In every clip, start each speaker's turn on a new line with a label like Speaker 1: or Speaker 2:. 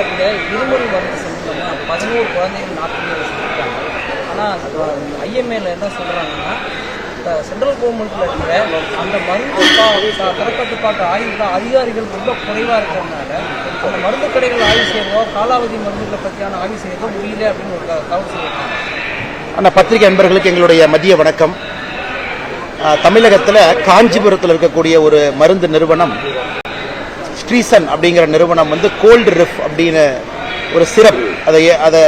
Speaker 1: சார்பில் இருமுறை மருந்து செலுத்தோம்னா பதினோரு குழந்தைகள் நாற்பது சொல்லியிருக்காங்க ஆனால் ஐஎம்ஏல என்ன சொல்கிறாங்கன்னா இந்த சென்ட்ரல் கவர்மெண்ட்டில் இருக்கிற அந்த மருந்து தரக்கட்டுப்பாட்டு ஆய்வுகள் அதிகாரிகள் ரொம்ப குறைவாக இருக்கிறதுனால அந்த மருந்து கடைகள் ஆய்வு செய்யறதோ காலாவதி மருந்துகளை பற்றியான ஆய்வு செய்யறதோ முடியல அப்படின்னு ஒரு தகவல் சொல்லியிருக்காங்க.
Speaker 2: அந்த பத்திரிகை அன்பர்களுக்கு எங்களுடைய மதிய வணக்கம். தமிழகத்தில் காஞ்சிபுரத்தில் இருக்கக்கூடிய ஒரு மருந்து நிறுவனம் ஸ்ட்ரீசன் அப்படிங்கிற நிறுவனம் வந்து கோல்டு ரிஃப் அப்படின்னு ஒரு சிரப் அதை அதை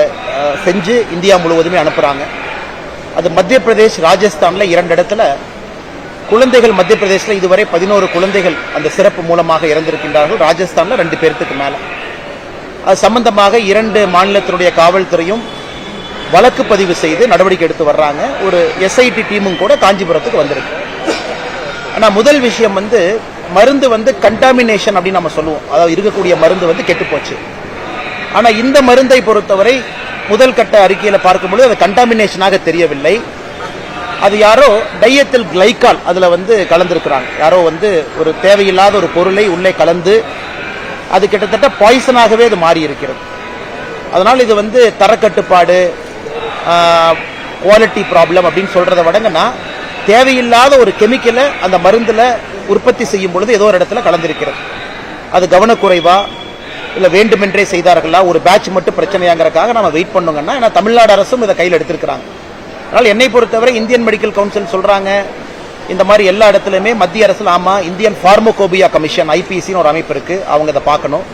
Speaker 2: செஞ்சு இந்தியா முழுவதுமே அனுப்புகிறாங்க அது மத்திய பிரதேஷ் ராஜஸ்தானில் இரண்டு இடத்துல குழந்தைகள் மத்திய பிரதேசில் இதுவரை பதினோரு குழந்தைகள் அந்த சிறப்பு மூலமாக இறந்திருக்கின்றார்கள். ராஜஸ்தானில் ரெண்டு பேர்த்துக்கு மேலே. அது சம்பந்தமாக இரண்டு மாநிலத்தினுடைய காவல்துறையும் வழக்கு பதிவு செய்து நடவடிக்கை எடுத்து வர்றாங்க. ஒரு எஸ்ஐடி டீமும் கூட காஞ்சிபுரத்துக்கு வந்திருக்கு. ஆனால் முதல் விஷயம் வந்து மருந்து வந்து கண்டாமினேஷன் அப்படின்னு நம்ம சொல்லுவோம். அதாவது இருக்கக்கூடிய மருந்து வந்து கெட்டுப்போச்சு ஆனால் இந்த மருந்தை பொறுத்தவரை முதல் கட்ட அறிக்கையில் பார்க்கும்பொழுது அது கண்டாமினேஷனாக தெரியவில்லை. அது யாரோ டையத்தில் கிளைக்கால் அதில் வந்து கலந்துருக்கிறாங்க. யாரோ வந்து ஒரு தேவையில்லாத ஒரு பொருளை உள்ளே கலந்து அது கிட்டத்தட்ட பாய்சனாகவே அது மாறி இருக்கிறது அதனால் இது வந்து தரக்கட்டுப்பாடு குவாலிட்டி ப்ராப்ளம் அப்படின்னு சொல்கிறத விடங்கன்னா தேவையில்லாத ஒரு கெமிக்கலை அந்த மருந்தில் உற்பத்தி செய்யும் பொழுது ஏதோ ஒரு இடத்துல கலந்திருக்கிறது. அது கவனக்குறைவா? இல்லை வேண்டுமென்றே செய்தார்களா? ஒரு பேட்ச் மட்டும் பிரச்சனையாங்கிறக்காக நம்ம வெயிட் பண்ணுங்கன்னா ஏன்னா தமிழ்நாடு அரசும் இதை கையில் எடுத்திருக்கிறாங்க. அதனால் என்னை பொறுத்தவரை இந்தியன் மெடிக்கல் கவுன்சில் சொல்கிறாங்க இந்த மாதிரி எல்லா இடத்துலையுமே மத்திய அரசில் ஆமாம் இந்தியன் ஃபார்மோகோபியா கமிஷன் ஐபிசின்னு ஒரு அமைப்பு இருக்குது அவங்க இதை பார்க்கணும்.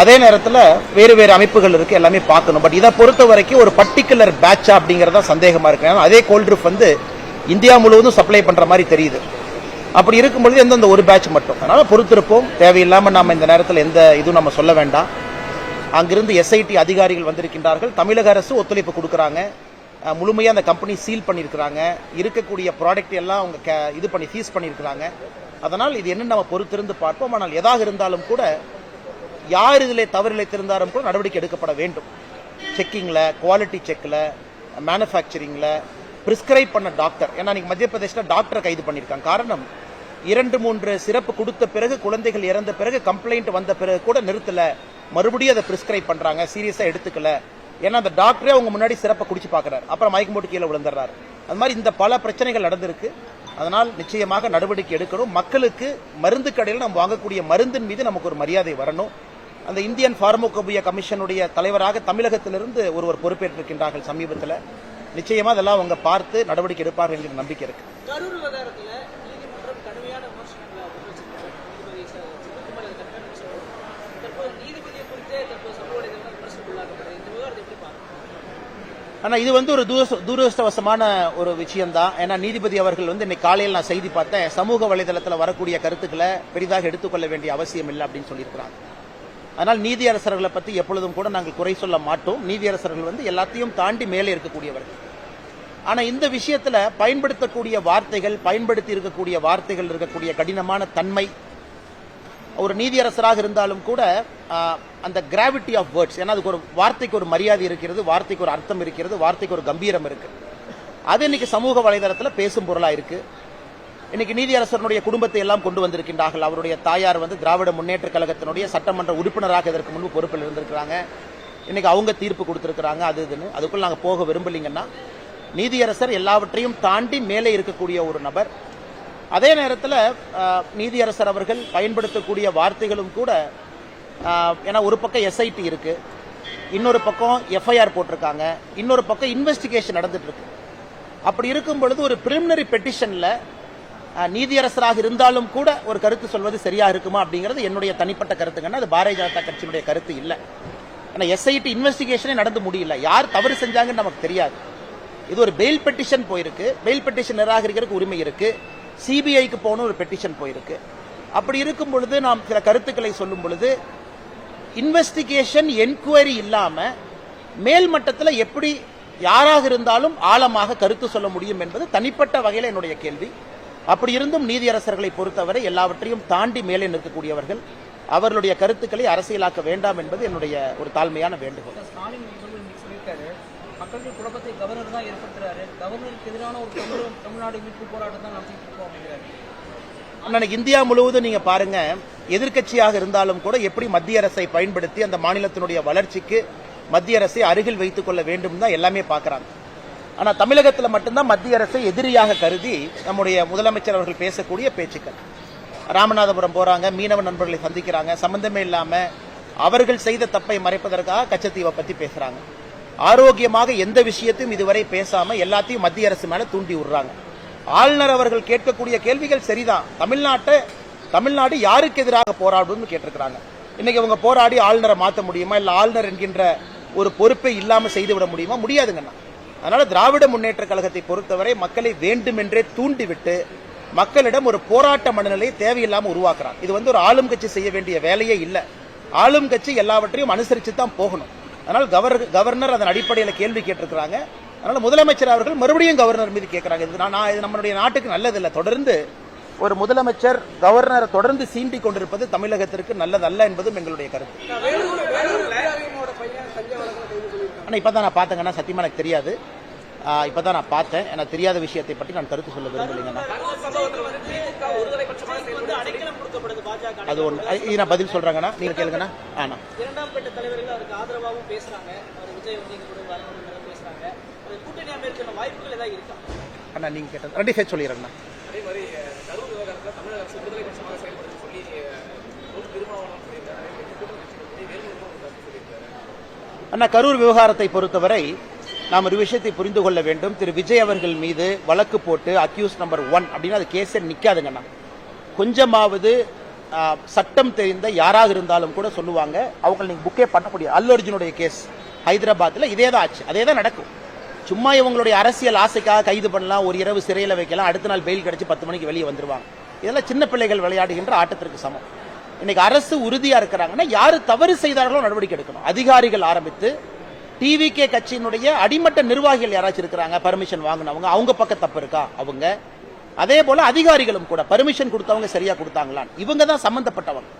Speaker 2: அதே நேரத்தில் வேறு வேறு அமைப்புகள் இருக்குது எல்லாமே பார்க்கணும். பட் இதை பொறுத்த வரைக்கும் ஒரு பர்டிகுலர் பேட்சா அப்படிங்கறத சந்தேகமாக இருக்கு. ஏன்னா அதே கோல்ட்ரூப் வந்து இந்தியா முழுவதும் சப்ளை பண்ணுற மாதிரி தெரியுது. அப்படி இருக்கும்பொழுது எந்தெந்த ஒரு பேட்ச் மட்டும். அதனால் பொறுத்திருப்போம். தேவையில்லாமல் நாம் இந்த நேரத்தில் எந்த இதுவும் நம்ம சொல்ல வேண்டாம். அங்கிருந்து எஸ்ஐடி அதிகாரிகள் வந்திருக்கின்றார்கள். தமிழக அரசு ஒத்துழைப்பு கொடுக்குறாங்க. முழுமையாக அந்த கம்பெனி சீல் பண்ணியிருக்கிறாங்க இருக்கக்கூடிய ப்ராடக்ட் எல்லாம் அவங்க க இது பண்ணி சீஸ் பண்ணியிருக்கிறாங்க அதனால் இது என்ன நம்ம பொறுத்திருந்து பார்ப்போம். ஆனால் எதாக இருந்தாலும் கூட யார் இதில் தவறு இழைத்திருந்தாலும் கூட நடவடிக்கை எடுக்கப்பட வேண்டும். செக்கிங்கில் குவாலிட்டி செக்கில் மேனுஃபேக்சரிங்கில் பிரிஸ்கிரைப் பண்ண டாக்டர் ஏன்னா இன்னைக்கு மத்திய பிரதேசில் டாக்டரை கைது பண்ணியிருக்காங்க. காரணம் இரண்டு மூன்று சிறப்பு கொடுத்த பிறகு குழந்தைகள் இறந்த பிறகு கம்ப்ளைண்ட் வந்த பிறகு கூட நிறுத்தலை. மறுபடியும் அதை பிரிஸ்கிரைப் பண்ணுறாங்க சீரியஸாக எடுத்துக்கல. ஏன்னா அந்த டாக்டரே அவங்க முன்னாடி சிறப்பை குடிச்சு பார்க்குறாரு. அப்புறம் மயக்கம் போட்டு கீழே விழுந்துடுறாரு. அது மாதிரி இந்த பல பிரச்சனைகள் நடந்திருக்கு. அதனால் நிச்சயமாக நடவடிக்கை எடுக்கணும். மக்களுக்கு மருந்து கடையில் நம்ம வாங்கக்கூடிய மருந்தின் மீது நமக்கு ஒரு மரியாதை வரணும். அந்த இந்தியன் ஃபார்மோகோபியா கமிஷனுடைய தலைவராக தமிழகத்திலிருந்து ஒருவர் பொறுப்பேற்றிருக்கின்றார்கள் சமீபத்தில். நிச்சயமா அதெல்லாம் அவங்க பார்த்து நடவடிக்கை எடுப்பார்கள் என்கிற நம்பிக்கை இருக்கு.
Speaker 3: கரூர் விவகாரத்துல நீதிமன்றம் கடுமையான விமர்சனங்களை முன்வச்சிருக்காங்க நீதிபதி ச- சிவகுமார் அதை கடுமையான விமர்சனம் பண்ணாங்க. தற்போது நீதிபதியை குறித்தே தற்போது சமூக வலைதளங்கள் விமர்சனத்துள்ளாக்கப்படுது இந்த விவகாரத்தை எப்படி பார்க்கணும்?
Speaker 2: ஆனா இது வந்து ஒரு துரஸ்த- துரதிருஷ்டவசமான ஒரு விஷயம்தான். ஏன்னா நீதிபதி அவர்கள் வந்து இன்னைக்கு காலையில் நான் செய்தி பார்த்தேன். சமூக வலைதளத்தில் வரக்கூடிய கருத்துக்களை பெரிதாக எடுத்துக்கொள்ள வேண்டிய அவசியம் இல்லை அப்படின்னு சொல்லியிருக்கிறாங்க. அதனால் நீதியரசர்களை பற்றி எப்பொழுதும் கூட நாங்கள் குறை சொல்ல மாட்டோம். நீதியரசர்கள் வந்து எல்லாத்தையும் தாண்டி மேலே இருக்கக்கூடியவர்கள். ஆனால் இந்த விஷயத்தில் பயன்படுத்தக்கூடிய வார்த்தைகள் பயன்படுத்தி இருக்கக்கூடிய வார்த்தைகள் இருக்கக்கூடிய கடினமான தன்மை ஒரு நீதியரசராக இருந்தாலும் கூட அந்த கிராவிட்டி ஆஃப் வேர்ட்ஸ் ஏன்னா அதுக்கு ஒரு வார்த்தைக்கு ஒரு மரியாதை இருக்கிறது வார்த்தைக்கு ஒரு அர்த்தம் இருக்கிறது வார்த்தைக்கு ஒரு கம்பீரம் இருக்குது அது இன்னைக்கு சமூக வலைதளத்தில் பேசும் பொருளாக இருக்குது இன்னைக்கு நீதியரசனுடைய குடும்பத்தை எல்லாம் கொண்டு வந்திருக்கின்றார்கள். அவருடைய தாயார் வந்து திராவிட முன்னேற்ற கழகத்தினுடைய சட்டமன்ற உறுப்பினராக இதற்கு முன்பு பொறுப்பில் இருந்திருக்கிறாங்க. இன்னைக்கு அவங்க தீர்ப்பு கொடுத்திருக்கிறாங்க. அது இதுன்னு. அதுக்குள்ள நாங்கள் போக விரும்பலிங்கன்னா நீதியரசர் எல்லாவற்றையும் தாண்டி மேலே இருக்கக்கூடிய ஒரு நபர். அதே நேரத்தில் நீதியரசர் அவர்கள் பயன்படுத்தக்கூடிய வார்த்தைகளும் கூட ஏன்னா ஒரு பக்கம் எஸ்ஐடி இருக்கு. இன்னொரு பக்கம் எஃப்ஐஆர் போட்டிருக்காங்க. இன்னொரு பக்கம் இன்வெஸ்டிகேஷன் நடந்துட்டு இருக்கு. அப்படி இருக்கும் பொழுது ஒரு பிரிலிமினரி பெட்டிஷனில் நீதியரசராக இருந்தாலும் கூட ஒரு கருத்து சொல்வது சரியா இருக்குமா அப்படிங்கிறது என்னுடைய தனிப்பட்ட கருத்துங்கன்னா அது பாரதிய ஜனதா கட்சியினுடைய கருத்து இல்லை. ஆனால் எஸ்ஐடி இன்வெஸ்டிகேஷனே நடந்து முடியல. யார் தவறு செஞ்சாங்கன்னு நமக்கு தெரியாது. இது ஒரு பெயில் பெட்டிஷன் போயிருக்கு. பெயில் பெட்டிஷன் நிராகரிக்கிறதுக்கு உரிமை இருக்கு. சிபிஐக்கு போகணும் ஒரு பெட்டிஷன் போயிருக்கு. அப்படி இருக்கும் பொழுது நாம் சில கருத்துக்களை சொல்லும் பொழுது இன்வெஸ்டிகேஷன் என்கொயரி இல்லாம மேல் மட்டத்தில் எப்படி யாராக இருந்தாலும் ஆழமாக கருத்து சொல்ல முடியும் என்பது தனிப்பட்ட வகையில் என்னுடைய கேள்வி. அப்படி இருந்தும் நீதியரசர்களை பொறுத்தவரை எல்லாவற்றையும் தாண்டி மேலே நிற்கக்கூடியவர்கள் அவர்களுடைய கருத்துக்களை அரசியலாக்க வேண்டாம் என்பது என்னுடைய ஒரு தாழ்மையான வேண்டுகோள்.
Speaker 1: ஸ்டாலின் அவர்கள் இன்னைக்கு சொல்லியிருக்காரு மக்களுக்கு குழப்பத்தை கவர்னர் தான் ஏற்படுத்துறாரு. கவர்னருக்கு எதிரான ஒரு தமிழ் தமிழ்நாடு மீட்பு போராட்டம் தான் நடத்திட்டு இருக்கோம் அப்படிங்கிறாரு.
Speaker 2: அன்னைக்கு இந்தியா முழுவதும் நீங்க பாருங்க எதிர்க்கட்சியாக இருந்தாலும் கூட எப்படி மத்திய அரசை பயன்படுத்தி அந்த மாநிலத்தினுடைய வளர்ச்சிக்கு மத்திய அரசை அருகில் வைத்துக் கொள்ள வேண்டும் தான் எல்லாமே பார்க்கறாங்க. ஆனால் தமிழகத்துல மட்டும்தான் மத்திய அரசை எதிரியாக கருதி நம்முடைய முதலமைச்சர் அவர்கள் பேசக்கூடிய பேச்சுக்கள். ராமநாதபுரம் போறாங்க மீனவ நண்பர்களை சந்திக்கிறாங்க. சம்பந்தமே இல்லாம அவர்கள் செய்த தப்பை மறைப்பதற்காக கச்சத்தீவை பற்றி பேசுறாங்க. ஆரோக்கியமாக எந்த விஷயத்தையும் இதுவரை பேசாமல் எல்லாத்தையும் மத்திய அரசு மேலே தூண்டி விடுறாங்க. ஆளுநர் அவர்கள் கேட்கக்கூடிய கேள்விகள் சரிதான். தமிழ்நாட்டை தமிழ்நாடு யாருக்கு எதிராக போராடும்னு கேட்டிருக்கிறாங்க. இன்னைக்கு அவங்க போராடி ஆளுநரை மாற்ற முடியுமா? இல்லை ஆளுநர் என்கின்ற ஒரு பொறுப்பை இல்லாமல் செய்து விட முடியுமா? முடியாதுங்கண்ணா. அதனால திராவிட முன்னேற்ற கழகத்தை பொறுத்தவரை மக்களை வேண்டுமென்றே தூண்டிவிட்டு மக்களிடம் ஒரு போராட்ட மனநிலையை தேவையில்லாமல் உருவாக்குறாங்க. இது வந்து ஒரு ஆளும் கட்சி செய்ய வேண்டிய வேலையே இல்லை. ஆளும் கட்சி எல்லாவற்றையும் அனுசரித்து தான் போகணும். அதனால் கவர் கவர்னர் அதன் அடிப்படையில் கேள்வி கேட்டிருக்கிறாங்க. அதனால் முதலமைச்சர் அவர்கள் மறுபடியும் கவர்னர் மீது கேட்குறாங்க. இது நான் இது நம்மளுடைய நாட்டுக்கு நல்லதில்லை. தொடர்ந்து ஒரு முதலமைச்சர் கவர்னரை தொடர்ந்து சீண்டி கொண்டிருப்பது தமிழகத்திற்கு நல்லதல்ல என்பதும் எங்களுடைய கருத்து. ஆனா இப்பதான் நான் பார்த்தேங்கன்னா சத்தியமா எனக்கு தெரியாது. ஆஹ் இப்பதான் நான் பார்த்தேன். எனக்கு தெரியாத விஷயத்தை பற்றி நான் கருத்து சொல்ல விரும்பலைங்கண்ணா அது ஒன்று இது நான் பதில் சொல்றாங்கண்ணா. நீங்க கேளுங்கண்ணா. ஆனா
Speaker 3: இரண்டாம் கட்ட தலைவர்கள் அவருக்கு ஆதரவாகவும் விஜய் கூட்டணி வாய்ப்புகள் ஏதாவது இருக்கா?
Speaker 2: அண்ணா நீங்க கேட்டது. ரெண்டு சேர்த்து சொல்லிடுறேங்கண்ணா
Speaker 3: அதே மாதிரி கரூர் விவகாரத்தில் தமிழக அரசு விடுதலை பட்சமாக செயல்படுத்தி சொல்லி திருமாவளவன் சொல்லியிருக்காரு
Speaker 2: அண்ணா கரூர் விவகாரத்தை பொறுத்தவரை நாம் ஒரு விஷயத்தை புரிந்து கொள்ள வேண்டும். திரு. விஜய் அவர்கள் மீது வழக்கு போட்டு அக்யூஸ் நம்பர் ஒன் அப்படின்னா அது கேஸே நிற்காதுங்கண்ணா கொஞ்சமாவது சட்டம் தெரிந்த யாராக இருந்தாலும் கூட சொல்லுவாங்க அவங்க நீங்கள் புக்கே பண்ண முடியாது அல்லு அர்ஜுனுடைய கேஸ் ஹைதராபாத்தில் இதே தான் ஆச்சு. அதே தான் நடக்கும். சும்மா இவங்களுடைய அரசியல் ஆசைக்காக கைது பண்ணலாம் ஒரு இரவு சிறையில் வைக்கலாம் அடுத்த நாள் பெயில் கிடச்சி பத்து மணிக்கு வெளியே வந்துருவாங்க. இதெல்லாம் சின்ன பிள்ளைகள் விளையாடுகின்ற ஆட்டத்திற்கு சமம். இன்னைக்கு அரசு உறுதியா இருக்கிறாங்கன்னா யாரு தவறு செய்தார்களோ நடவடிக்கை எடுக்கணும். அதிகாரிகள் ஆரம்பித்து டிவிகே கட்சியினுடைய அடிமட்ட நிர்வாகிகள் யாராச்சும் இருக்கிறாங்க பர்மிஷன் வாங்கினவங்க அவங்க பக்கம் தப்பு இருக்கா? அவங்க. அதே போல அதிகாரிகளும் கூட பர்மிஷன் கொடுத்தவங்க சரியா கொடுத்தாங்களா இவங்க தான் சம்பந்தப்பட்டவங்க.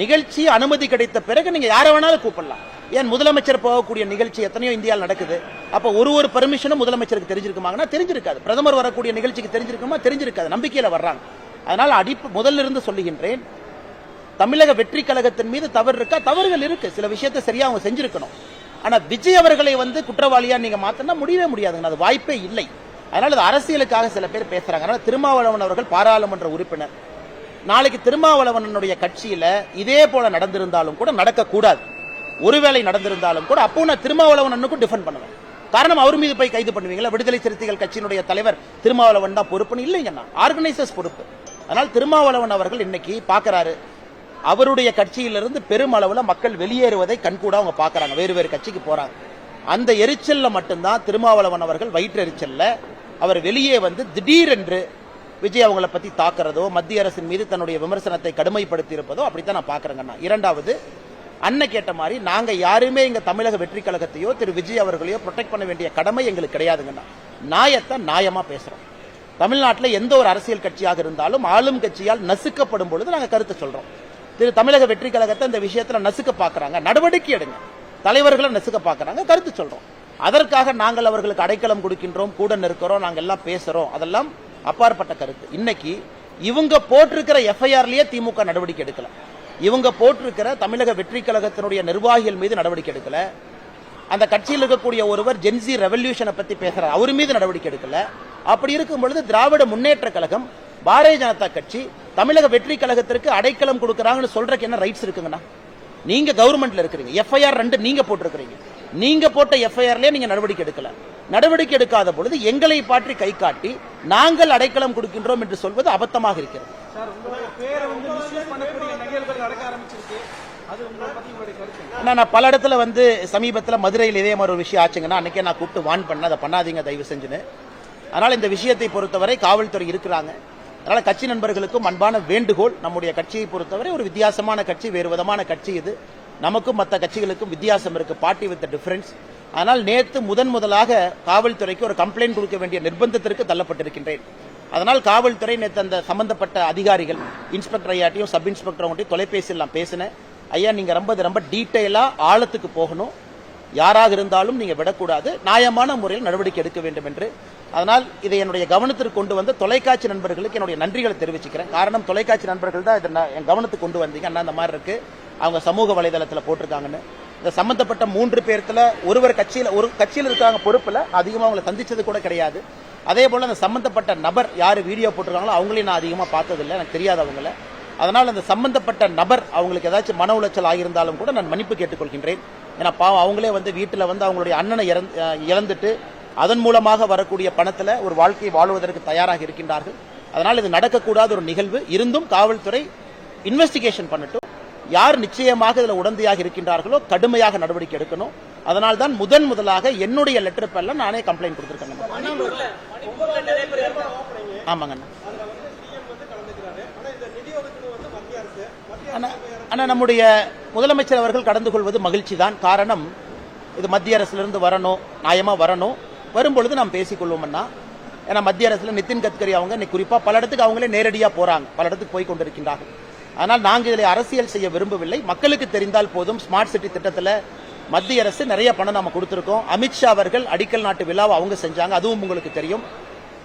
Speaker 2: நிகழ்ச்சி அனுமதி கிடைத்த பிறகு நீங்க யாரை வேணாலும் கூப்பிடலாம். ஏன் முதலமைச்சர் போகக்கூடிய நிகழ்ச்சி எத்தனையோ இந்தியாவில் நடக்குது. அப்ப ஒரு ஒரு பர்மிஷனும் முதலமைச்சருக்கு தெரிஞ்சிருக்குமாங்கன்னா தெரிஞ்சிருக்காது. பிரதமர் வரக்கூடிய நிகழ்ச்சிக்கு தெரிஞ்சிருக்குமா? தெரிஞ்சிருக்காது. நம்பிக்கையில வர்றாங்க. அதனால அடிப்பு முதல்ல இருந்து சொல்லுகின்றேன் தமிழக வெற்றி கழகத்தின் மீது தவறு இருக்கா? தவறுகள் இருக்கு. சில விஷயத்தை சரியா அவங்க செஞ்சிருக்கணும். ஆனா விஜய் அவர்களை வந்து குற்றவாளியா நீங்க மாத்தினா முடியவே முடியாதுங்க. அது வாய்ப்பே இல்லை. அதனால அது அரசியலுக்காக சில பேர் பேசுறாங்க. அதனால திருமாவளவன் அவர்கள் பாராளுமன்ற உறுப்பினர். நாளைக்கு திருமாவளவனுடைய கட்சியில இதே போல நடந்திருந்தாலும் கூட நடக்கக்கூடாது. ஒருவேளை நடந்திருந்தாலும் கூட அப்போ நான் திருமாவளவனுக்கும் டிஃபெண்ட் பண்ணுவேன். காரணம் அவர் மீது போய் கைது பண்ணுவீங்களா? விடுதலை சிறுத்தைகள் கட்சியினுடைய தலைவர் திருமாவளவன் தான் பொறுப்புன்னு இல்லைங்கண்ணா ஆர்கனைசர்ஸ் பொறுப்பு. அதனால் திருமாவளவன் அவர்கள் இன்னைக்கு பாக்குறாரு. அவருடைய கட்சியிலிருந்து பெருமளவுல மக்கள் வெளியேறுவதை கண்கூட அவங்க பாக்குறாங்க வேறு வேறு கட்சிக்கு போறாங்க. அந்த எரிச்சல்ல மட்டும்தான் திருமாவளவன் அவர்கள் வயிற்றெரிச்சல்ல அவர் வெளியே வந்து திடீரென்று விஜய் அவங்கள பத்தி தாக்குறதோ மத்திய அரசின் மீது தன்னுடைய விமர்சனத்தை கடுமைப்படுத்தி இருப்பதோ அப்படித்தான் நான் பாக்குறேங்கண்ணா இரண்டாவது அண்ணன் கேட்ட மாதிரி நாங்க யாருமே இங்க தமிழக வெற்றி கழகத்தையோ திரு விஜய் அவர்களையோ ப்ரொடெக்ட் பண்ண வேண்டிய கடமை எங்களுக்கு கிடையாதுங்கண்ணா நியாயத்தை நியாயமா பேசுறோம். தமிழ்நாட்டில் எந்த ஒரு அரசியல் கட்சியாக இருந்தாலும் ஆளும் கட்சியால் நசுக்கப்படும் பொழுது நாங்கள் கருத்து சொல்றோம். திரு தமிழக வெற்றி கழகத்தை இந்த விஷயத்துல நசுக்க பாக்குறாங்க. நடவடிக்கை எடுங்க. தலைவர்களை நசுக்க பாக்குறாங்க. கருத்து சொல்றோம். அதற்காக நாங்கள் அவர்களுக்கு அடைக்கலம் கொடுக்கின்றோம் கூட நிற்கிறோம் நாங்க எல்லாம் பேசுறோம். அதெல்லாம் அப்பாற்பட்ட கருத்து. இன்னைக்கு இவங்க போட்டிருக்கிற எஃப்ஐஆர்லேயே திமுக நடவடிக்கை எடுக்கல. இவங்க போட்டிருக்கிற தமிழக வெற்றி கழகத்தினுடைய நிர்வாகிகள் மீது நடவடிக்கை எடுக்கல. அந்த கட்சியில் இருக்கக்கூடிய ஒருவர் ஜென்சி ரெவல்யூஷனை பத்தி பேசுகிறார் அவர் மீது நடவடிக்கை எடுக்கல. அப்படி இருக்கும் பொழுது திராவிட முன்னேற்ற கழகம் பாரதிய ஜனதா கட்சி தமிழக வெற்றி கழகத்திற்கு அடைக்கலம் கொடுக்கறாங்கன்னு சொல்றதுக்கு என்ன ரைட்ஸ் இருக்குங்கண்ணா? நீங்க கவர்மெண்ட்ல இருக்கிறீங்க. எஃப்ஐஆர் ரெண்டு நீங்க போட்டிருக்கிறீங்க. நீங்க போட்ட எஃப்ஐஆர்லயே நீங்க நடவடிக்கை எடுக்கல. நடவடிக்கை எடுக்காத பொழுது எங்களை பாற்றி கை காட்டி நாங்கள் அடைக்கலம் கொடுக்கின்றோம் என்று சொல்வது அபத்தமாக இருக்கிறது. நான் பல இடத்துல வந்து சமீபத்தில் மதுரையில் இதே மாதிரி ஒரு விஷயம் ஆச்சுங்கன்னா அன்னைக்கே நான் கூப்பிட்டு வான் பண்ண அதை பண்ணாதீங்க தயவு செஞ்சுன்னு. அதனால இந்த விஷயத்தை பொறுத்தவரை காவல்துறை இருக்கிறாங்க. அதனால் கட்சி நண்பர்களுக்கும் அன்பான வேண்டுகோள். நம்முடைய கட்சியை பொறுத்தவரை ஒரு வித்தியாசமான கட்சி வேறு விதமான கட்சி இது. நமக்கும் மற்ற கட்சிகளுக்கும் வித்தியாசம் இருக்கு பார்ட்டி வித் டிஃபரன்ஸ் ஆனால் நேற்று முதன் முதலாக காவல்துறைக்கு ஒரு கம்ப்ளைண்ட் கொடுக்க வேண்டிய நிர்பந்தத்திற்கு தள்ளப்பட்டிருக்கின்றேன். அதனால் காவல்துறை நேற்று அந்த சம்பந்தப்பட்ட அதிகாரிகள் இன்ஸ்பெக்டர் ஐயாட்டையும் சப் இன்ஸ்பெக்டர் அவங்கள்ட்டையும் தொலைபேசியில் நான் பேசினேன். ஐயா நீங்கள் ரொம்ப இது ரொம்ப டீட்டெயிலாக ஆழத்துக்கு போகணும். யாராக இருந்தாலும் நீங்கள் விடக்கூடாது. நியாயமான முறையில் நடவடிக்கை எடுக்க வேண்டும் என்று அதனால் இதை என்னுடைய கவனத்திற்கு கொண்டு வந்து தொலைக்காட்சி நண்பர்களுக்கு என்னுடைய நன்றிகளை தெரிவிச்சுக்கிறேன். காரணம் தொலைக்காட்சி நண்பர்கள் தான் இதை நான் என் கவனத்துக்கு கொண்டு வந்தீங்க. அண்ணா அந்த மாதிரி இருக்கு. அவங்க சமூக வலைதளத்தில் போட்டிருக்காங்கன்னு. இந்த சம்பந்தப்பட்ட மூன்று பேர்த்துல ஒருவர் கட்சியில் ஒரு கட்சியில் இருக்காங்க பொறுப்பில் அதிகமாக அவங்களை சந்தித்தது கூட கிடையாது. அதே போல் அந்த சம்பந்தப்பட்ட நபர் யார் வீடியோ போட்டிருக்காங்களோ அவங்களையும் நான் அதிகமாக பார்த்ததில்லை. எனக்கு தெரியாது அவங்கள. அதனால் அந்த சம்பந்தப்பட்ட நபர் அவங்களுக்கு ஏதாச்சும் மன உளைச்சல் ஆகியிருந்தாலும் கூட நான் மன்னிப்பு கேட்டுக்கொள்கின்றேன். ஏன்னா பாவம் அவங்களே வந்து வீட்டில் வந்து அவங்களுடைய அண்ணனை இறந்து இழந்துட்டு அதன் மூலமாக வரக்கூடிய பணத்தில் ஒரு வாழ்க்கையை வாழ்வதற்கு தயாராக இருக்கின்றார்கள். அதனால் இது நடக்கக்கூடாத ஒரு நிகழ்வு. இருந்தும் காவல்துறை இன்வெஸ்டிகேஷன் பண்ணட்டும். யார் நிச்சயமாக இதில் உடந்தையாக இருக்கின்றார்களோ கடுமையாக நடவடிக்கை எடுக்கணும். அதனால் தான் முதன் முதலாக என்னுடைய லெட்டர் பேர்ல நானே கம்ப்ளைண்ட் கொடுத்துருக்கேன் ஆமாங்க அண்ணா. அண்ணா, அண்ணா நம்முடைய முதலமைச்சர் அவர்கள் கடந்து கொள்வது மகிழ்ச்சி தான் காரணம் இது மத்திய அரசிலிருந்து வரணும் நியாயமாக வரணும். வரும்பொழுது நாம் பேசிக்கொள்வோம்னா ஏன்னா மத்திய அரசில் நிதின் கட்கரி அவங்க இன்னைக்கு குறிப்பாக பல இடத்துக்கு அவங்களே நேரடியாக போறாங்க. பல இடத்துக்கு போய் கொண்டிருக்கின்றார்கள். ஆனால் நாங்கள் இதில் அரசியல் செய்ய விரும்பவில்லை. மக்களுக்கு தெரிந்தால் போதும். ஸ்மார்ட் சிட்டி திட்டத்தில் மத்திய அரசு நிறைய பணம் நம்ம கொடுத்துருக்கோம். அமித்ஷா அவர்கள் அடிக்கல் நாட்டு விழாவை அவங்க செஞ்சாங்க. அதுவும் உங்களுக்கு தெரியும்.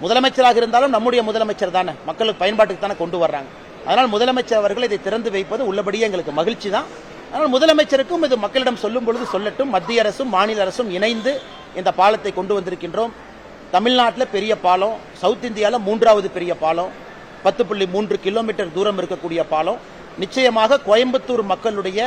Speaker 2: முதலமைச்சராக இருந்தாலும் நம்முடைய முதலமைச்சர் தானே. மக்களுக்கு பயன்பாட்டுக்கு தானே கொண்டு வர்றாங்க. அதனால் முதலமைச்சர் அவர்கள் இதை திறந்து வைப்பது உள்ளபடியே எங்களுக்கு மகிழ்ச்சி தான். ஆனால் முதலமைச்சருக்கும் இது மக்களிடம் சொல்லும் பொழுது சொல்லட்டும் மத்திய அரசும் மாநில அரசும் இணைந்து இந்த பாலத்தை கொண்டு வந்திருக்கின்றோம். தமிழ்நாட்டில் பெரிய பாலம் சவுத் இந்தியாவில் மூன்றாவது பெரிய பாலம் பத்து புள்ளி மூன்று கிலோமீட்டர் தூரம் இருக்கக்கூடிய பாலம். நிச்சயமாக கோயம்புத்தூர் மக்களுடைய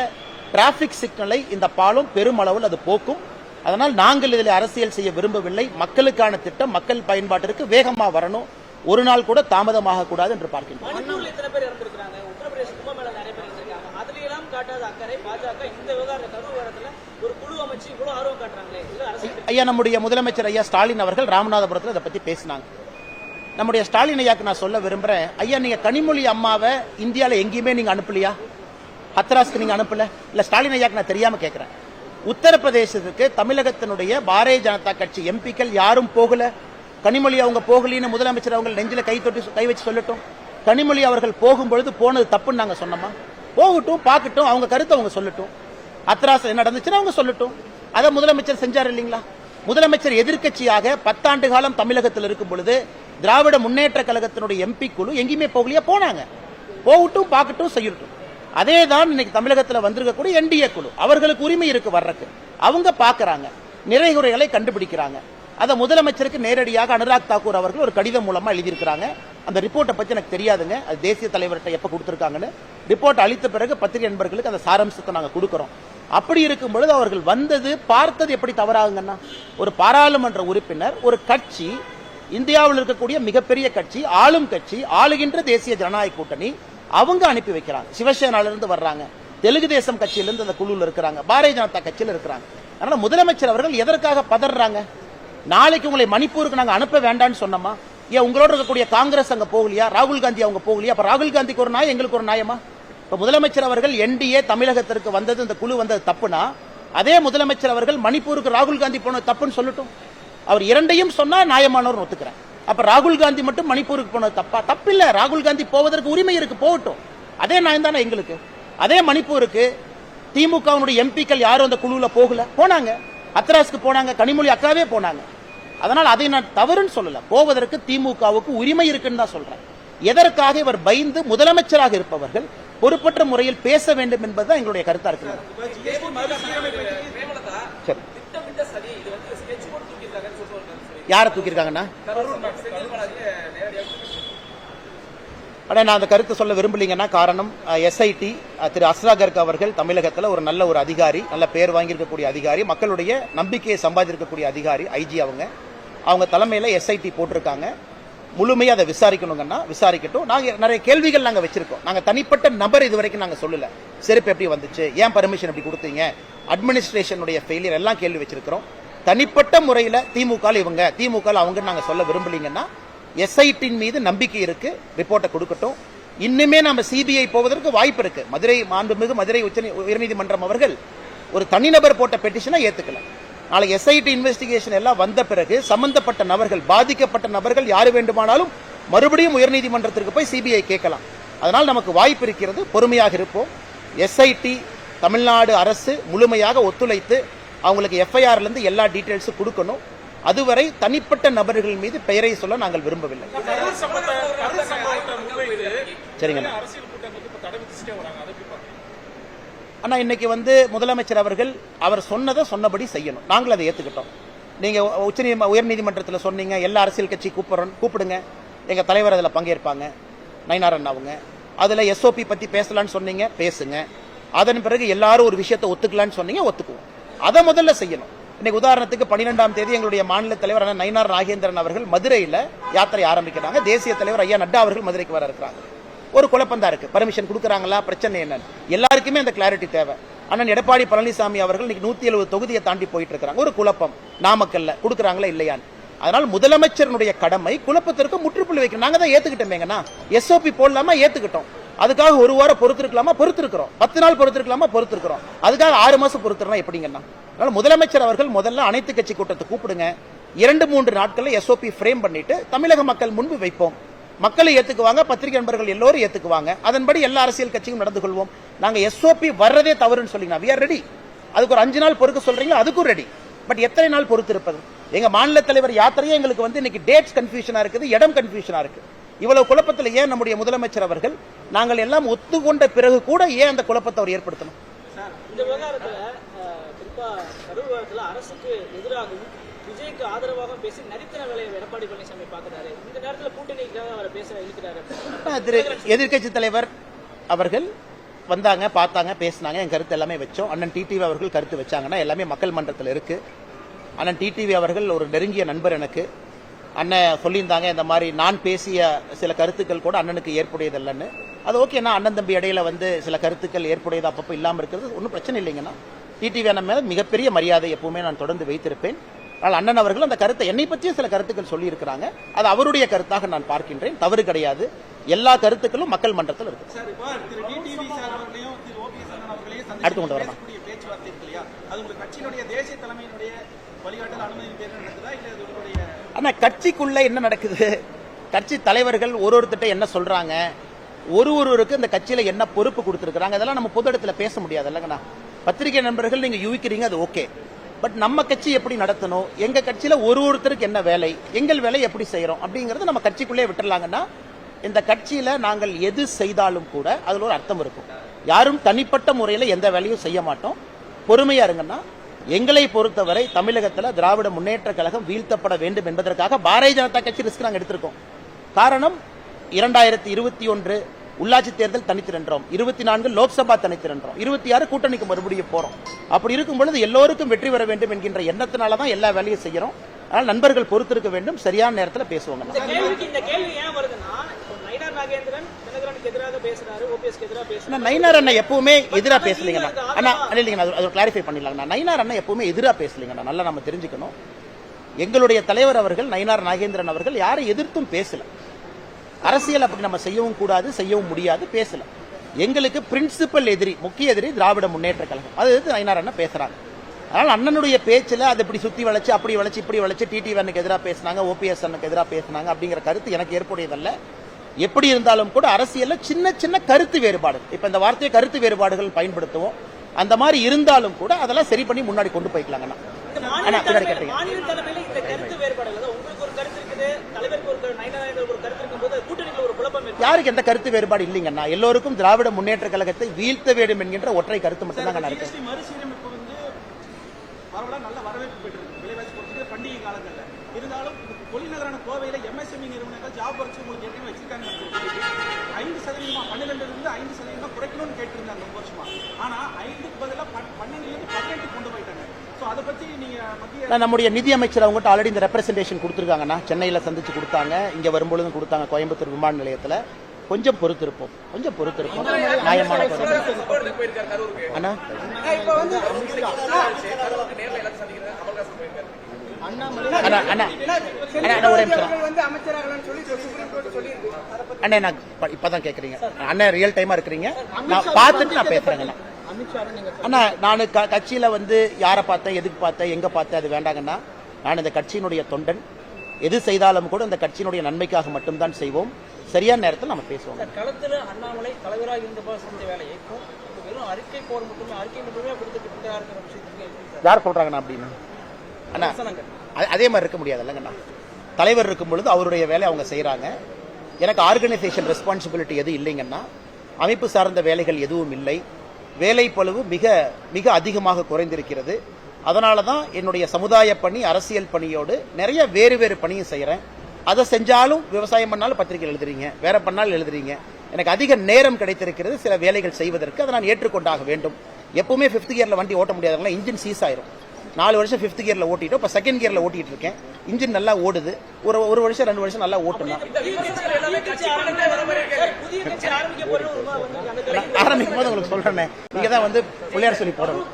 Speaker 2: டிராபிக் சிக்னலை இந்த பாலம் பெருமளவில் அது போக்கும். அதனால் நாங்கள் இதில் அரசியல் செய்ய விரும்பவில்லை. மக்களுக்கான திட்டம் மக்கள் பயன்பாட்டிற்கு வேகமாக வரணும். ஒரு நாள் கூட தாமதமாக கூடாது என்று பார்க்கின்றோம்
Speaker 3: மணிப்பூர்ல இத்தனை பேர் இறந்திருக்காங்க உத்தரப்பிரதேச கும்பமேளா நிறைய பேர் இறந்திருக்காங்க அதுல எல்லாம் காட்டாத அக்கறை பாஜக இந்த விவகார ஒரு குழு அமைச்சு இவ்வளவு ஆர்வம் காட்டுறாங்களே.
Speaker 2: ஐயா நம்முடைய முதலமைச்சர் ஐயா ஸ்டாலின் அவர்கள் ராமநாதபுரத்தில் இதை பத்தி பேசினாங்க. நம்முடைய ஸ்டாலின் ஐயாக்கு நான் சொல்ல விரும்புறேன். ஐயா நீங்க கனிமொழி அம்மாவை இந்தியால எங்கேயுமே நீங்க அனுப்பலையா? ஹத்ராஸ்க்கு நீங்க அனுப்பல? இல்ல ஸ்டாலின் ஐயாக்கு நான் தெரியாம கேட்கிறேன் உத்தரப்பிரதேசத்துக்கு தமிழகத்தினுடைய பாரதிய ஜனதா கட்சி எம்பிக்கள் யாரும் போகல. கனிமொழி அவங்க போகலின்னு முதலமைச்சர் அவங்க நெஞ்சில கை தொட்டு கை வச்சு சொல்லட்டும். கனிமொழி அவர்கள் போகும்பொழுது போனது தப்புன்னு நாங்க சொன்னோமா? போகட்டும் பார்க்கட்டும் அவங்க கருத்தை அவங்க சொல்லட்டும். அத்ராஸ் என்ன அவங்க சொல்லட்டும். அதை முதலமைச்சர் செஞ்சார் இல்லைங்களா? முதலமைச்சர் எதிர்க்கட்சியாக பத்தாண்டு காலம் தமிழகத்தில் இருக்கும் பொழுது திராவிட முன்னேற்ற கழகத்தினுடைய எம்பி குழு எங்கேயுமே போகலையா? போனாங்க. போகட்டும் பார்க்கட்டும் செய்யட்டும். அதே தான் இன்னைக்கு தமிழகத்தில் வந்திருக்கக்கூடிய என்டிஏ குழு. அவர்களுக்கு உரிமை இருக்கு வர்றதுக்கு. அவங்க பார்க்குறாங்க. நிறைகுறைகளை கண்டுபிடிக்கிறாங்க. அதை முதலமைச்சருக்கு நேரடியாக அனுராக் தாக்கூர் அவர்கள் ஒரு கடிதம் மூலமாக எழுதியிருக்கிறாங்க. அந்த ரிப்போர்ட்டை பற்றி எனக்கு தெரியாதுங்க. அது தேசிய தலைவர்கிட்ட எப்போ கொடுத்துருக்காங்கன்னு. ரிப்போர்ட் அளித்த பிறகு பத்திரிகை நண்பர்களுக்கு அந்த சாராம்சத்தை நாங்கள் கொடுக்குறோம். அப்படி இருக்கும் பொழுது அவர்கள் வந்தது பார்த்தது எப்படி தவறாகுங்கன்னா ஒரு பாராளுமன்ற உறுப்பினர் ஒரு கட்சி இந்தியாவில் இருக்கக்கூடிய மிகப்பெரிய கட்சி ஆளும் கட்சி ஆளுகின்ற தேசிய ஜனநாயக கூட்டணி அவங்க அனுப்பி வைக்கிறாங்க. சிவசேனாலிருந்து வர்றாங்க. தெலுங்கு தேசம் கட்சியிலிருந்து அந்த குழுவில் இருக்கிறாங்க. பாரதிய ஜனதா கட்சியில் இருக்கிறாங்க. அதனால முதலமைச்சர் அவர்கள் எதற்காக பதறாங்க? நாளைக்கு உங்களை மணிப்பூருக்கு நாங்கள் அனுப்ப வேண்டாம்னு சொன்னோமா? ஏன் உங்களோட இருக்கக்கூடிய காங்கிரஸ் அங்கே போகலையா? ராகுல் காந்தி அவங்க போகலையா? அப்போ ராகுல் காந்திக்கு ஒரு நாயம் எங்களுக்கு ஒரு நியாயமா? இப்போ முதலமைச்சர் அவர்கள் என்டிஏ தமிழகத்திற்கு வந்தது இந்த குழு வந்தது தப்புனா? அதே முதலமைச்சர் அவர்கள் மணிப்பூருக்கு ராகுல் காந்தி போனது தப்புன்னு சொல்லட்டும். அவர் இரண்டையும் சொன்னால் நியாயமானவர் ஒத்துக்கிறேன். அப்போ ராகுல் காந்தி மட்டும் மணிப்பூருக்கு போனது தப்பா? தப்பில்ல. ராகுல் காந்தி போவதற்கு உரிமை இருக்கு போகட்டும். அதே நியாயம் தானே எங்களுக்கு. அதே மணிப்பூருக்கு திமுகவினுடைய எம்பிக்கள் யாரும் அந்த குழுவில் போகல. போனாங்க. அத்ராஸ்க்கு போனாங்க கனிமொழி அக்காவே போனாங்க. அதனால் அதை நான் தவறுன்னு சொல்லல. போவதற்கு திமுகவுக்கு உரிமை இருக்குன்னு தான் சொல்றேன். எதற்காக இவர் பயந்து முதலமைச்சராக இருப்பவர்கள் பொறுப்பற்ற முறையில் பேச வேண்டும் என்பதுதான் எங்களுடைய கருத்தா இருக்கிறது சரி யாரை தூக்கியிருக்காங்கண்ணா ஆனா நான் அந்த கருத்தை சொல்ல விரும்பலீங்கன்னா காரணம் எஸ்ஐடி திரு அஸ்ரா கர்க் அவர்கள் தமிழகத்துல ஒரு நல்ல ஒரு அதிகாரி நல்ல பேர் வாங்கியிருக்கக்கூடிய அதிகாரி மக்களுடைய நம்பிக்கையை சம்பாதிச்சிருக்கக்கூடிய அதிகாரி ஐஜி அவங்க. அவங்க தலைமையில் எஸ்ஐடி போட்டிருக்காங்க. முழுமையாக அதை விசாரிக்கணுங்கன்னா விசாரிக்கட்டும். நாங்கள் நிறைய கேள்விகள் நாங்கள் வச்சுருக்கோம். நாங்கள் தனிப்பட்ட நபர் இது வரைக்கும் நாங்கள் சொல்லலை. செருப்பு எப்படி வந்துச்சு? ஏன் பர்மிஷன் எப்படி கொடுத்தீங்க? அட்மினிஸ்ட்ரேஷனுடைய ஃபெயிலியர் எல்லாம் கேள்வி வச்சிருக்கிறோம். தனிப்பட்ட முறையில் திமுக இவங்க திமுக அவங்க நாங்கள் சொல்ல விரும்பலீங்கன்னா எஸ்ஐடின் மீது நம்பிக்கை இருக்கு. ரிப்போர்ட்டை கொடுக்கட்டும். இன்னுமே நம்ம சிபிஐ போவதற்கு வாய்ப்பு இருக்கு. மதுரை மாண்புமிகு மதுரை உச்ச உயர்நீதிமன்றம் அவர்கள் ஒரு தனிநபர் போட்ட பெட்டிஷனை ஏத்துக்கல. நாளை எஸ்ஐடி இன்வெஸ்டிகேஷன் எல்லாம் வந்த பிறகு சம்பந்தப்பட்ட நபர்கள் பாதிக்கப்பட்ட நபர்கள் யாரு வேண்டுமானாலும் மறுபடியும் உயர்நீதிமன்றத்திற்கு போய் சிபிஐ கேட்கலாம். அதனால் நமக்கு வாய்ப்பு இருக்கிறது. பொறுமையாக இருப்போம். எஸ்ஐடி தமிழ்நாடு அரசு முழுமையாக ஒத்துழைத்து அவங்களுக்கு எஃப்ஐஆர்ல இருந்து எல்லா டீட்டெயில்ஸும் கொடுக்கணும். அதுவரை தனிப்பட்ட நபர்கள் மீது பெயரை சொல்ல நாங்கள் விரும்பவில்லை.
Speaker 4: கரூர் சம்பவத்தை கரூர் சம்பவத்தை முன்வைத்து
Speaker 2: சரிங்கண்ணா
Speaker 4: அரசியல் கூட்டங்களுக்கு இப்ப தடை விதிச்சுட்டே வராங்க அதை எப்படி பாக்குறீங்க
Speaker 2: ஆனால் இன்னைக்கு வந்து முதலமைச்சர் அவர்கள் அவர் சொன்னதை சொன்னபடி செய்யணும். நாங்கள் அதை ஏற்றுக்கிட்டோம் நீங்கள் உச்ச உயர்நீதிமன்றத்தில் சொன்னீங்க எல்லா அரசியல் கட்சி கூப்பிட்றோம் கூப்பிடுங்க. எங்கள் தலைவர் அதில் பங்கேற்பாங்க நயனாரன் அவங்க அதில் எஸ்ஓபி பற்றி பேசலான்னு சொன்னீங்க பேசுங்க. அதன் பிறகு எல்லாரும் ஒரு விஷயத்தை ஒத்துக்கலான்னு சொன்னீங்க ஒத்துக்குவோம். அதை முதல்ல செய்யணும். இன்னைக்கு உதாரணத்துக்கு பன்னிரெண்டாம் தேதி எங்களுடைய மாநில தலைவர் அண்ணன் நயினார் நாகேந்திரன் அவர்கள் மதுரையில் யாத்திரை ஆரம்பிக்கிறாங்க. தேசிய தலைவர் ஐயா நட்டா அவர்கள் மதுரைக்கு வர இருக்கிறாங்க. ஒரு குழப்பம் தான் இருக்கு. பர்மிஷன் கொடுக்குறாங்களா? பிரச்சனை என்னன்னு. எல்லாருக்குமே அந்த கிளாரிட்டி தேவை. அண்ணன் எடப்பாடி பழனிசாமி அவர்கள் இன்னைக்கு நூற்றி எழுபது தொகுதியை தாண்டி போயிட்டு இருக்கிறாங்க ஒரு குழப்பம். நாமக்கல்ல. கொடுக்குறாங்களா இல்லையான்னு. அதனால் முதலமைச்சரனுடைய கடமை குழப்பத்திற்கு முற்றுப்புள்ளி வைக்கணும். நாங்கள் தான் ஏற்றுக்கிட்டோமேங்கண்ணா எஸ்ஓபி போடலாமா? ஏற்றுக்கிட்டோம் அதுக்காக ஒரு வாரம் பொறுத்திருக்கலாமா? பொறுத்திருக்கிறோம். பத்து நாள் பொறுத்திருக்கலாமா? பொறுத்திருக்கிறோம். அதுக்காக ஆறு மாதம் பொறுத்துறனா எப்படிங்கண்ணா அதனால் முதலமைச்சர் அவர்கள் முதல்ல அனைத்து கட்சி கூட்டத்தை கூப்பிடுங்க. இரண்டு மூன்று நாட்களில் எஸ்ஓபி ஃப்ரேம் பண்ணிட்டு தமிழக மக்கள் முன்பு வைப்போம். மக்களை ஏத்துக்குவாங்க பத்திரிகை நண்பர்கள் எல்லோரும் ஏத்துக்குவாங்க. அதன்படி எல்லா அரசியல் கட்சியும் நடந்து கொள்வோம். நாங்கள் எஸ்ஓபி வர்றதே தவறுன்னு சொல்லிங்கன்னா வி ஆர் ரெடி அதுக்கு ஒரு அஞ்சு நாள் பொறுக்க சொல்கிறீங்களா அதுக்கும் ரெடி பட் எத்தனை நாள் பொறுத்து இருப்பது? எங்கள் மாநில தலைவர் யாத்திரையே எங்களுக்கு வந்து இன்னைக்கு டேட்ஸ் கன்ஃபியூஷனாக இருக்குது இடம் கன்ஃபியூஷனாக இருக்கு இவ்வளவு குழப்பத்தில் ஏன் நம்முடைய முதலமைச்சர் அவர்கள் நாங்கள் எல்லாம் ஒத்துக்கொண்ட பிறகு கூட ஏன் அந்த குழப்பத்தை அவர் ஏற்படுத்தணும்?
Speaker 3: இந்த விவகாரத்தில் குறிப்பாக அரசுக்கு எதிராகவும் ஆதரவாக பேசி நரித்தன வேலையை எடப்பாடி பழனிசாமி பாக்குறாரு இந்த நேரத்துல கூட்டணிக்காக அவர் பேச
Speaker 2: இருக்கிறாரு திரு எதிர்க்கட்சி தலைவர் அவர்கள் வந்தாங்க பார்த்தாங்க பேசினாங்க. என் கருத்து எல்லாமே வச்சோம். அண்ணன் டிடிவி அவர்கள் கருத்து வச்சாங்கன்னா எல்லாமே மக்கள் மன்றத்தில் இருக்கு. அண்ணன் டிடிவி அவர்கள் ஒரு நெருங்கிய நண்பர் எனக்கு. அண்ணன் சொல்லியிருந்தாங்க இந்த மாதிரி நான் பேசிய சில கருத்துக்கள் கூட அண்ணனுக்கு ஏற்புடையதில்லைன்னு. அது ஓகேண்ணா அண்ணன் தம்பி இடையில வந்து சில கருத்துக்கள் ஏற்புடையது அப்பப்போ இல்லாமல் இருக்கிறது ஒன்றும் பிரச்சனை இல்லைங்கண்ணா. டிடிவி அண்ணன் மேலே மிகப்பெரிய மரியாதை எப்பவுமே நான் தொடர்ந்து வைத்திருப்பேன். ஆனால் அண்ணன் அவர்கள் அந்த கருத்தை என்னை பற்றியும் சில கருத்துக்கள் சொல்லியிருக்கிறாங்க. அது அவருடைய கருத்தாக நான் பார்க்கின்றேன். தவறு கிடையாது. எல்லா கருத்துக்களும் மக்கள் மன்றத்தில் இருக்கு அடுத்து கொண்டு வரலாம். ஆனா கட்சிக்குள்ள என்ன நடக்குது? கட்சி தலைவர்கள் ஒரு ஒருத்தட்ட என்ன சொல்றாங்க? ஒரு ஒருவருக்கு இந்த கட்சியில என்ன பொறுப்பு கொடுத்திருக்காங்க அதெல்லாம் நம்ம பொது இடத்துல பேச முடியாது இல்லைங்கண்ணா. பத்திரிகை நண்பர்கள் நீங்க யூகிக்கிறீங்க அது ஓகே. பட் நம்ம கட்சி எப்படி நடத்தணும்? எங்க கட்சியில ஒரு ஒருத்தருக்கு என்ன வேலை? எங்கள் வேலை எப்படி செய்யறோம்? அப்படிங்கிறது நம்ம கட்சிக்குள்ளே விட்டுறலாங்கன்னா இந்த கட்சியில நாங்கள் எது செய்தாலும் கூட அதுல ஒரு அர்த்தம் இருக்கும். யாரும் தனிப்பட்ட முறையில் எந்த வேலையும் செய்ய மாட்டோம். பொறுமையா இருங்கன்னா எங்களை பொறுத்தவரை தமிழகத்தில் திராவிட முன்னேற்ற கழகம் வீழ்த்தப்பட வேண்டும் என்பதற்காக பாரதிய ஜனதா கட்சி ரிஸ்க் நாங்கள் எடுத்திருக்கோம். காரணம் இரண்டாயிரத்தி இருபத்தி ஒன்று உள்ளாட்சி தேர்தல் தனித்து நின்றோம் இருபத்தி நான்கு லோக்சபா தனித்து நின்றோம் இருபத்தி ஆறு கூட்டணிக்கு மறுபடியும் போறோம். அப்படி இருக்கும் பொழுது எல்லோருக்கும் வெற்றி பெற வேண்டும் என்கின்ற எண்ணத்தினால தான் எல்லா வேலையும் செய்யறோம். அதனால் நண்பர்கள் பொறுத்திருக்க வேண்டும். சரியான நேரத்தில் பேசுவாங்க.
Speaker 3: எதிராக எதிராக
Speaker 2: நயினார் அண்ணா எப்பவுமே எதிரா பேசலீங்கண்ணா அண்ணா. இல்ல, இல்லைங்கண்ணா அது- கிளாரிஃபை பண்ணிடலாங்கண்ணா நயினார் அண்ணா எப்பவுமே எதிரா பேசலீங்கண்ணா நல்லா நம்ம தெரிஞ்சுக்கணும். எங்களுடைய தலைவர் அவர்கள் நயினார் நாகேந்திரன் அவர்கள் யாரை எதிர்த்தும் பேசல. அரசியல் அப்படி நம்ம செய்யவும் கூடாது செய்யவும் முடியாது பேசல. எங்களுக்கு பிரின்சிபல் எதிரி முக்கிய எதிரி திராவிட முன்னேற்ற கழகம். அது எதிர்த்து நயினார் அண்ணா பேசுறாங்க. அதனால அண்ணனுடைய பேச்சுல அது இப்படி சுத்தி வளைச்சு அப்படி வளைச்சு இப்படி வளைச்சு டிடி அண்ணனுக்கு எதிராக பேசினாங்க ஓபிஎஸ் அண்ணனுக்கு எதிராக பேசினாங்க அப்படிங்கிற கருத்து எனக்கு ஏற்புடையதல்ல. எப்படி இருந்தாலும் கூட அரசியல்ல சின்ன சின்ன கருத்து வேறுபாடு இப்ப இந்த வார்த்தையை கருத்து வேறுபாடுகள் பயன்படுத்துவோம். அந்த மாதிரி இருந்தாலும் கூட அதெல்லாம் சரி பண்ணி முன்னாடி கொண்டு போய்க்கலாங்கண்ணா. பின்னாடி
Speaker 3: தலைமை-
Speaker 2: கேட்டீங்க. யாருக்கு எந்த கருத்து வேறுபாடு இல்லைங்கண்ணா? எல்லோருக்கும் திராவிட முன்னேற்ற கழகத்தை வீழ்த்த வேண்டும் என்கின்ற ஒற்றை கருத்து மட்டும்தான் இருக்கு.
Speaker 5: வந்து பரவலா நல்ல வரவேற்பு பெற்றிருக்கு. விலைவாசி பண்டிகை காலங்கள்ல. இருந்தாலும் தொழில் நகரான கோவையில எம்எஸ்எம்இ நிறுவனங்கள் ஜாப் வச்சு உங்களுக்கு ஏற்கனவே வச்சிருக்காங்க ஐந்து சதவீதமா பன்னிரெண்டுல இருந்து ஐந்து சதவீதமா குறைக்கணும்னு கேட்டிருந்தாங்க ரொம்ப வருஷமா. ஆனா ஐந்துக்கு பதிலாக பன்னெண்டுல இருந்து பதினெட்டு கொண்டு போயிட்டாங்க.
Speaker 2: நம்முடைய நிதி அமைச்சர் அவங்ககிட்ட ஆல்ரெடி இந்த ரெப்ரசன்டேஷன் கொடுத்துருக்காங்கண்ணா. சென்னையில் சந்திச்சு கொடுத்தாங்க. இங்க வரும்பொழுதும் கொடுத்தாங்க கோயம்புத்தூர் விமான நிலையத்தில். கொஞ்சம் பொறுத்திருப்போம். கொஞ்சம் பொறுத்திருப்போம். நியாயமான அண்ணா. அண்ணா அண்ணா அண்ணா. அண்ணா ஒரே நிமிஷம். அண்ணா நான் இப்ப- இப்பதான் கேக்குறீங்க. அண்ணா ரியல் டைமா இருக்கிறீங்க. நான் பார்த்துட்டு நான் பேசுறேங்கண்ணா. அண்ணா நான் க- கட்சியில வந்து யாரை பார்த்தேன் எதுக்கு பார்த்தேன் எங்க பார்த்தேன் அது வேண்டாங்கண்ணா. நான் இந்த கட்சியினுடைய தொண்டன். எது செய்தாலும் கூட இந்த கட்சியினுடைய நன்மைக்காக மட்டும்தான் செய்வோம். சரியான நேரத்தில் நம்ம பேசுவோம்.
Speaker 1: களத்துல அண்ணாமலை தலைவராக இருந்தப்ப செஞ்ச வேலையை இப்போ இப்போ வெறும் அறிக்கை போர் மட்டுமே அறிக்கை மட்டுமே கொடுத்துட்டு
Speaker 2: யார் சொல்றாங்கண்ணா அப்படின்னு? அண்ணா அதே மாதிரி இருக்க முடியாதுல்லங்கண்ணா. தலைவர் இருக்கும் பொழுது அவருடைய வேலையை அவங்க செய்கிறாங்க எனக்கு ஆர்கனைசேஷன் ரெஸ்பான்சிபிலிட்டி எதுவும் இல்லைங்கன்னா அமைப்பு சார்ந்த வேலைகள் எதுவும் இல்லை. வேலை மிக மிக அதிகமாக குறைந்திருக்கிறது. அதனால தான் என்னுடைய சமுதாய பணி அரசியல் பணியோடு நிறைய வேறு வேறு பணியும் செய்கிறேன் அதை செஞ்சாலும் விவசாயம் பண்ணாலும் பத்திரிகை எழுதுறீங்க. வேற பண்ணாலும் எழுதுறீங்க. எனக்கு அதிக நேரம் கிடைத்திருக்கிறது சில வேலைகள் செய்வதற்கு. அதை நான் ஏற்றுக்கொண்டாக வேண்டும். எப்பவுமே ஃபிஃப்த் இயரில் வண்டி ஓட்ட முடியாதவங்களாம் இன்ஜின் சீஸ் ஆயிரும். நாலு வருஷம் ஃபிஃப்த் கியர்ல ஓட்டிட்டோம். இப்போ செகண்ட் கியர்ல ஓட்டிட்டு இருக்கேன். இன்ஜின் நல்லா ஓடுது. ஒரு ஒரு வருஷம் ரெண்டு வருஷம் நல்லா ஓட்டணும் ஆரம்பிக்கும் போது உங்களுக்கு சொல்றேனே. நீங்க தான் வந்து பிள்ளையார் சொல்லி போடணும்.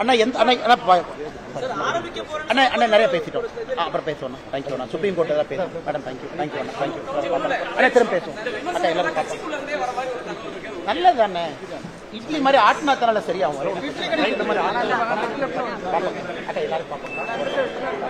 Speaker 2: அண்ணா எந்த அண்ணா அண்ணா அண்ணா அண்ணா நிறைய பேசிட்டோம். அப்புறம் பேசுவோம் தேங்க்யூ அண்ணா. சுப்ரீம் கோர்ட் ஏதாவது பேசுவோம். Madam thank you thank you Anna. Thank you அண்ணா திரும்ப பேசுவோம். அண்ணா எல்லாரும் பார்ப்போம். நல்லது அண்ணே இட்லி மாதிரி ஆட்டினாத்தனால சரியாகும். இந்த மாதிரி ஆட்டினா எல்லாரும் பார்ப்போம்